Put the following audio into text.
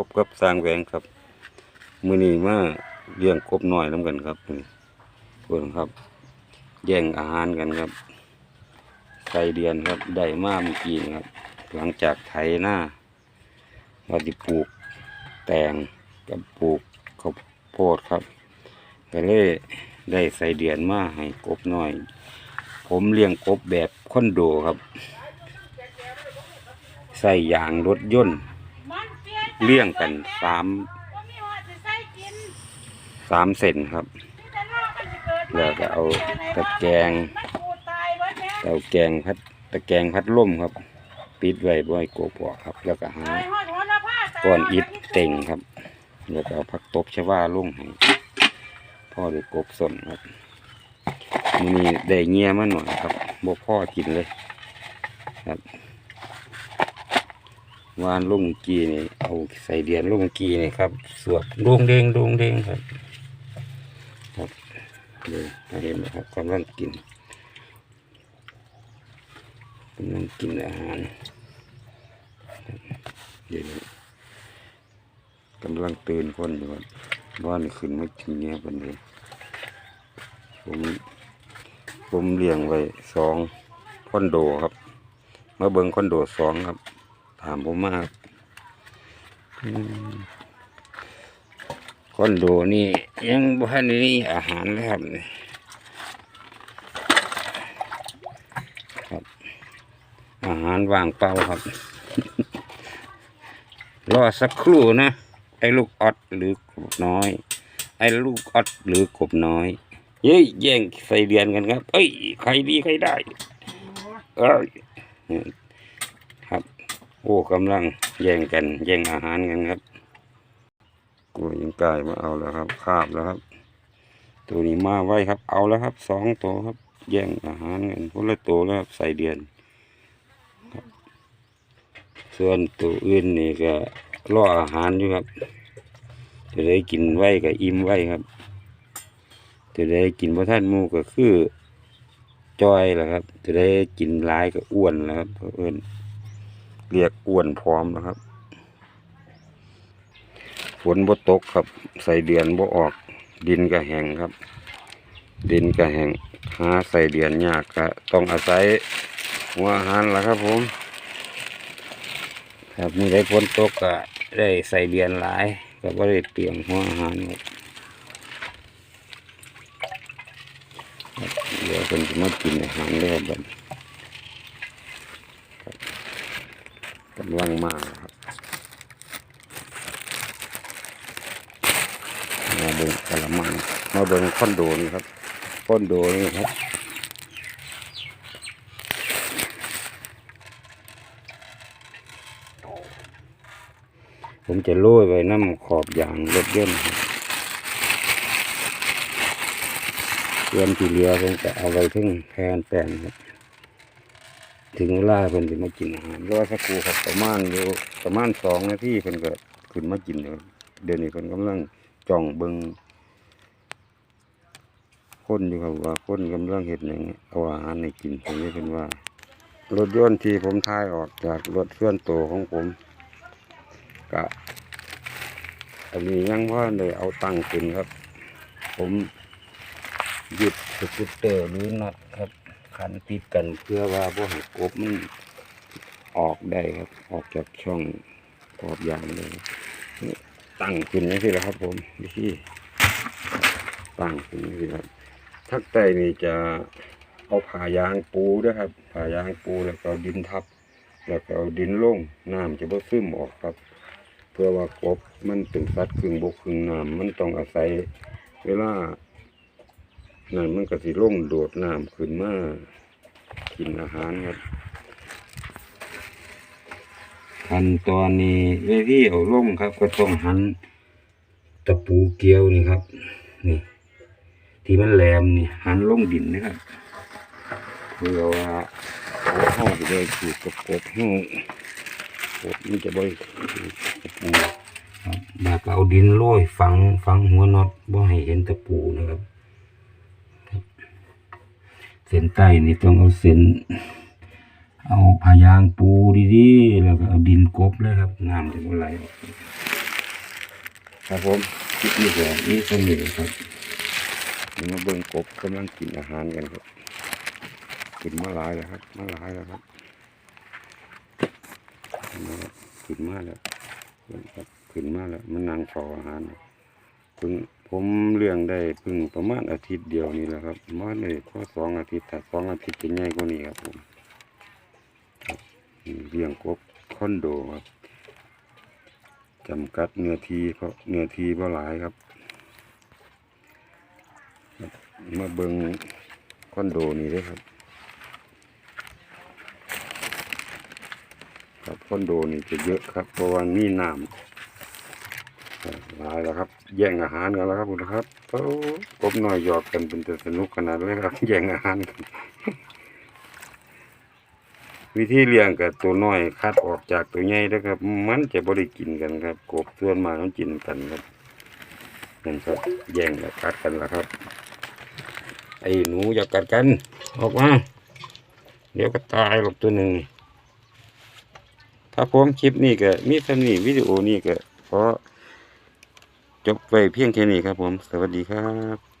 พบกับสร้างแหวงครับ มือนี้มาเลี้ยงกบหน้อยน้ำกันครับนี้เบิ่งครับ แย่งอาหารกันครับใส่เดือนครับได้มาเมื่อกี้ครับ หลังจากไถหน้าเราจะปลูกแตงกับปลูกข้าวโพดครับก็เลยได้ใส่เดือนมาให้กบหน้อย ผมเลี้ยงกบแบบคอนโดครับ ใส่ยางรถยนต์ เปลี่ยนเลี้ยงกันสามสามเซนครับ แล้วก็เอาตะแกรงเบิดแล้วเตาแกงพัดตะแกรงพัดล่มครับ ปิดไว้บ่ให้กบอกครับ แล้วก็หาก้อนอิฐเต่งครับ แล้วก็เอาผักตบชวาลุ่งให้พ่อได้กบสนครับมีได้เงียมาหน่อยครับบ่พ่อกินเลยครับ วานลงกีนี่เอาใส่เดียนลงกีนี่ครับ สวดดวงเด้งดวงเด้งครับ ครับเลยเห็นไหมครับกำลังกินกำลังกินอาหารเดี๋ยวนี้กำลังตื่นคนอยู่ครับว่านขึ้นมากินเนี้ยเป็นเลยผมผมเลี้ยงไว้สองคอนโดครับ มาเบิงคอนโดสองครับ ถามผมมาครับอืมคอนโดนี่ยังบ่ทันได้อาหารเลยครับนี่ครับ อาหารว่างเปล่าครับ รอสักครู่นะ ไอ้ลูกออดหรือกบน้อย ไอ้ลูกออดหรือกบน้อยเย้ยแย่งใส่เดือนกันครับ เอ้ย ใครดีใครได้เอ้ย โอ้กำลังแย่งกัน แย่งอาหารกันครับกูยิงไก่มาเอาแล้วครับคาบแล้วครับ ตัวนี้มาไว้ครับ เอาแล้วครับสองตัวครับ แย่งอาหารกันคนละตัวแล้วครับใส่เดือนส่วนตัวอื่นนี่ก็รออาหารอยู่ครับจะได้กินไว้ก็อิ่มไว้ครับจะได้กินพระท่านมูก็คือจอยแหละครับจะได้กินลายก็อ้วนแล้วครับเพราะเอิญ เรียกอ้วนพร้อมนะครับฝนบ่ตกครับ ใส่เดือนบ่ออก ดินก็แห้งครับ ดินก็แห้งหาใส่เดือนยากก็ต้องอาศัยหัวอาหารละครับผม ครับมีได้ฝนตกก็ได้ใส่เดือนหลายก็บ่ได้เปลี่ยนหัวอาหารครับบเดี๋ยวคนจะมากินอาหารเลยครับบัดนี้ครับ กำลังมาครับมาเบิ่งกะละมังมาเบิ่งคอนโดนี่ครับคอนโดนี่ครับผมจะโรยไว้น้ำขอบยางรถยนต์ครับส่วนที่เหลือผมจะเอาไว้ทึงแพนแปลนครับ ถึงเวลาเพิ่นจะมากินอาหารรอสักครู่ครับประมาณอยู่ประมาณสองนาทีเพิ่นก็ขึ้นมากินเลยเดี๋ยวนี้เพิ่นกำลังจ้องเบิ่งคนอยู่ครับว่าคนกำลังเห็ดหยังเอาอาหารให้กินผมนี่เพิ่นว่ารถยนต์ที่ผมทายออกจากรถส่วนตัวของผมก็อันนี้ยังว่าเลยเอาตั้งขึ้นครับ ผมหยุดสกูตเตอร์หรือน็อตครับ ขันติดกันเพื่อว่าพวกให้กบมันออกได้ครับ ออกจากช่องขอบยางเลยนี่ตั้งขึ้นนี่สิแหละครับ ผมวิธีตั้งขึ้นนี่สิครับทักใต้นี่จะเอาผ่ายางปูด้วยครับผ่ายางปูแล้วก็ดินทับ แล้วก็เอาดินลงน้ำจะบ่ซึมออกครับ เพื่อว่ากบมันเป็นสัตว์ครึ่งบกครึ่งน้ำมันต้องอาศัย เวลา นั่นมันก็สิลงโดดน้ำขึ้นมากินอาหารครับขั้นตอนนี้เวทีเอาล่งครับ ก็ต้องหันตะปูเกลียวนี่ครับ นี่ ที่มันแหลมนี่หันล่งดินนะครับเพื่อว่าห้องจะได้ถูกกับกบห้องกบมันจะบ่อยตะปูครับแบบเอาดินโรยฝังฝังหัวน็อตบ่ให้เห็นตะปูนะครับ เส้นใต้นี่ต้องเอาเส้น เอาพายางปูดีๆ แล้วก็เอาดินกบเลยครับน้ำจะบ่ไหลออกครับผมคลิปนี้ก็นี่สนิทครับนี่มาเบิ่งกบกำลังกินอาหารกันครับกินมาหลายแล้วครับมาหลายแล้วครับกินมาแล้วเบิ่งครับขึ้นมาแล้วมันนั่งเฝ้าอาหารเพิ่ง ผมเลี้ยงได้เพิ่งประมาณอาทิตย์เดียวนี่แหละครับมาเลยพอสองอาทิตย์ถ้าสองอาทิตย์จะใหญ่กว่านี้ครับผมเลี้ยงกบคอนโดครับจำกัดเนื้อทีเพราะเนื้อที่บ่หลายครับ มาเบิงคอนโดนี่เด้วยครับ ครับคอนโดนี่จะเยอะครับเพราะว่ามีน้ำายแล้วครับ แย่งอาหารกันแล้วครับคุณครับโอ้กบน้อยหยอกกันเป็นแต่สนุกขนาดเลยครับ แย่งอาหารกันวิธีเลี้ยงกับตัวน้อยคัดออกจากตัวใหญ่นะครับ มันจะบริกินกันครับ กบส่วนมากมันกินกันครับนั่นครับแย่งและกัดกันละครับ ไอ้หนูอยากัดกัน ออกมาเดี๋ยวก็ตายหรอกตัวหนึ่งครับผมคลิปนี้ก็มีสำนี้วิดีโอนี้ก็ขอ จบไปเพียงแค่นี้ครับผม สวัสดีครับ